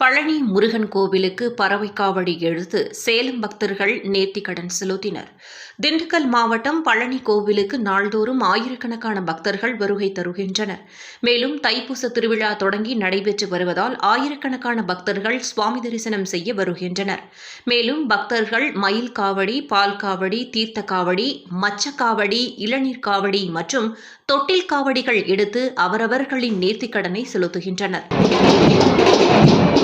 பழனி முருகன் கோவிலுக்கு பறவை காவடி எழுத்து சேலம் பக்தர்கள் நேர்த்திக்கடன் செலுத்தினர். திண்டுக்கல் மாவட்டம் பழனி கோவிலுக்கு நாள்தோறும் ஆயிரக்கணக்கான பக்தர்கள் வருகை தருகின்றனர். மேலும் தைப்பூச திருவிழா தொடங்கி நடைபெற்று வருவதால் ஆயிரக்கணக்கான பக்தர்கள் சுவாமி தரிசனம் செய்ய வருகின்றனர். மேலும் பக்தர்கள் மயில் காவடி பால் காவடி தீர்த்த காவடி மச்சக்காவடி இளநீர் காவடி மற்றும் தொட்டில் காவடிகள் எடுத்து அவரவர்களின் நேர்த்திக்கடனை செலுத்துகின்றனர்.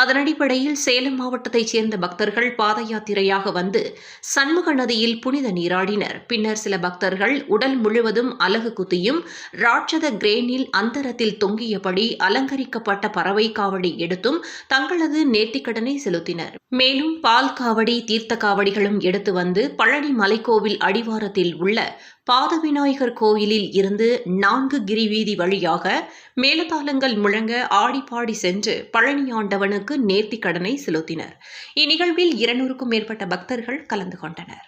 அதன் அடிப்படையில் சேலம் மாவட்டத்தைச் சேர்ந்த பக்தர்கள் பாத யாத்திரையாக வந்து சண்முக நதியில் புனித நீராடினர். பின்னர் சில பக்தர்கள் உடல் முழுவதும் அலகு குத்தியும் ராட்சத கிரேனில் அந்தரத்தில் தொங்கியபடி அலங்கரிக்கப்பட்ட பறவை காவடி எடுத்தும் தங்களது நேர்த்திக்கடனை செலுத்தினர். மேலும் பால் காவடி தீர்த்த காவடிகளும் எடுத்து வந்து பழனி மலைக்கோவில் அடிவாரத்தில் உள்ள பாதவிநாயகர் கோயிலில் இருந்து நான்கு கிரிவீதி வழியாக மேலதாளங்கள் முழங்க ஆடிப்பாடி சென்று பழனி ஆண்டவனுக்கு பக்தர்களுக்கு நேர்த்தி கடனை செலுத்தினர். இந்நிகழ்வில் இருநூறுக்கும் மேற்பட்ட பக்தர்கள் கலந்து கொண்டனர்.